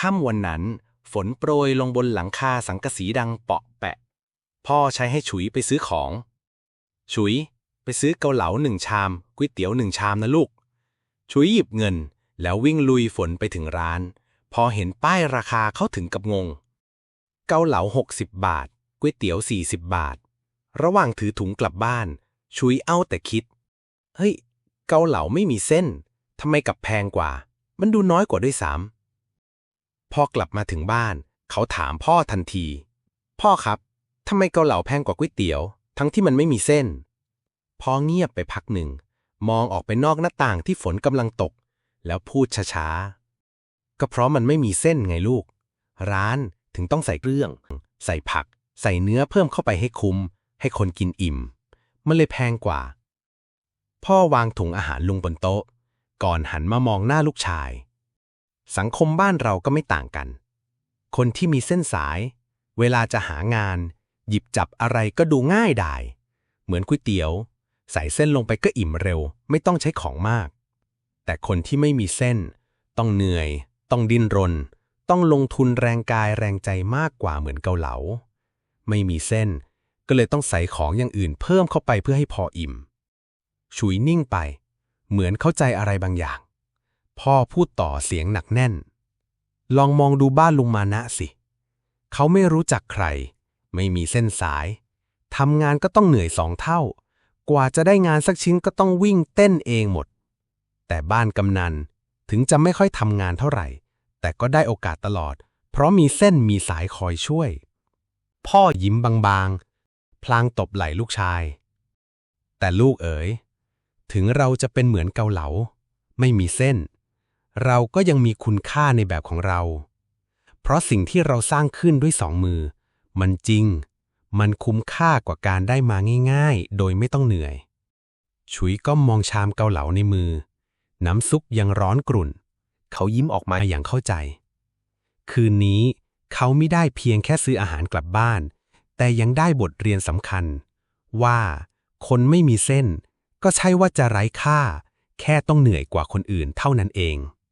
ค่ำวันนั้น ฝนโปรยลงบนหลังคาสังกะสีดังเปาะแปะ พ่อใช้ให้ฉุยไปซื้อของ ฉุย ไปซื้อเกาเหลาหนึ่งชามก๋วยเตี๋ยวหนึ่งชามนะลูก ฉุยหยิบเงิน แล้ววิ่งลุยฝนไปถึงร้าน พอเห็นป้ายราคาเขาถึงกับงง เกาเหลา 60 บาทก๋วยเตี๋ยว 40 บาท ระหว่างถือถุงกลับบ้านฉุยเอาแต่คิด เฮ้ย เกาเหลาไม่มีเส้น ทำไมกับแพงกว่า มันดูน้อยกว่าด้วยซ้ำ พอกลับมาถึงบ้าน เขาถามพ่อทันที พ่อครับทำไมเกาเหลาแพงกว่าก๋วยเตี๋ยว ทั้งที่มันไม่มีเส้น พ่อเงียบไปพักหนึ่ง มองออกไปนอกหน้าต่างที่ฝนกำลังตก แล้วพูดช้าๆ ก็เพราะมันไม่มีเส้นไงลูก ร้านถึงต้องใส่เครื่อง ใส่ผัก ใส่เนื้อเพิ่มเข้าไปให้คุ้ม ให้คนกินอิ่ม มันเลยแพงกว่า พ่อวางถุงอาหารลงบนโต๊ะ ก่อนหันมามองหน้าลูกชาย สังคมบ้านเราก็ไม่ต่างกัน คนที่มีเส้นสาย เวลาจะหางาน หยิบจับอะไรก็ดูง่ายดาย เหมือนก๋วยเตี๋ยว ใส่เส้นลงไปก็อิ่มเร็ว ไม่ต้องใช้ของมาก แต่คนที่ไม่มีเส้น ต้องเหนื่อย ต้องดิ้นรน ต้องลงทุนแรงกายแรงใจมากกว่าเหมือนเกาเหลา ไม่มีเส้น ก็เลยต้องใส่ของอย่างอื่นเพิ่มเข้าไปเพื่อให้พออิ่ม ฉุยนิ่งไป เหมือนเข้าใจอะไรบางอย่าง พ่อพูดต่อเสียงหนักแน่น ลองมองดูบ้านลุงมานะสิ เขาไม่รู้จักใคร ไม่มีเส้นสาย ทำงานก็ต้องเหนื่อยสองเท่า กว่าจะได้งานสักชิ้นก็ต้องวิ่งเต้นเองหมด แต่บ้านกำนันถึงจะไม่ค่อยทำงานเท่าไหร่ แต่ก็ได้โอกาสตลอด เพราะมีเส้นมีสายคอยช่วย พ่อยิ้มบางๆ พลางตบไหล่ลูกชาย แต่ลูกเอ๋ย ถึงเราจะเป็นเหมือนเกาเหลา ไม่มีเส้น เราก็ยังมีคุณค่าในแบบของเรา เพราะสิ่งที่เราสร้างขึ้นด้วยสองมือ มันจริง มันคุ้มค่ากว่าการได้มาง่าย ๆ โดยไม่ต้องเหนื่อยฉุยก็มองชามเกาเหลาในมือ น้ำซุปยังร้อนกรุ่น เขายิ้มออกมาอย่างเข้าใจ คืนนี้เขาไม่ได้เพียงแค่ซื้ออาหารกลับบ้าน แต่ยังได้บทเรียนสำคัญ ว่าคนไม่มีเส้น ก็ใช่ว่าจะไร้ค่า แค่ต้องเหนื่อยกว่าคนอื่นเท่านั้นเอง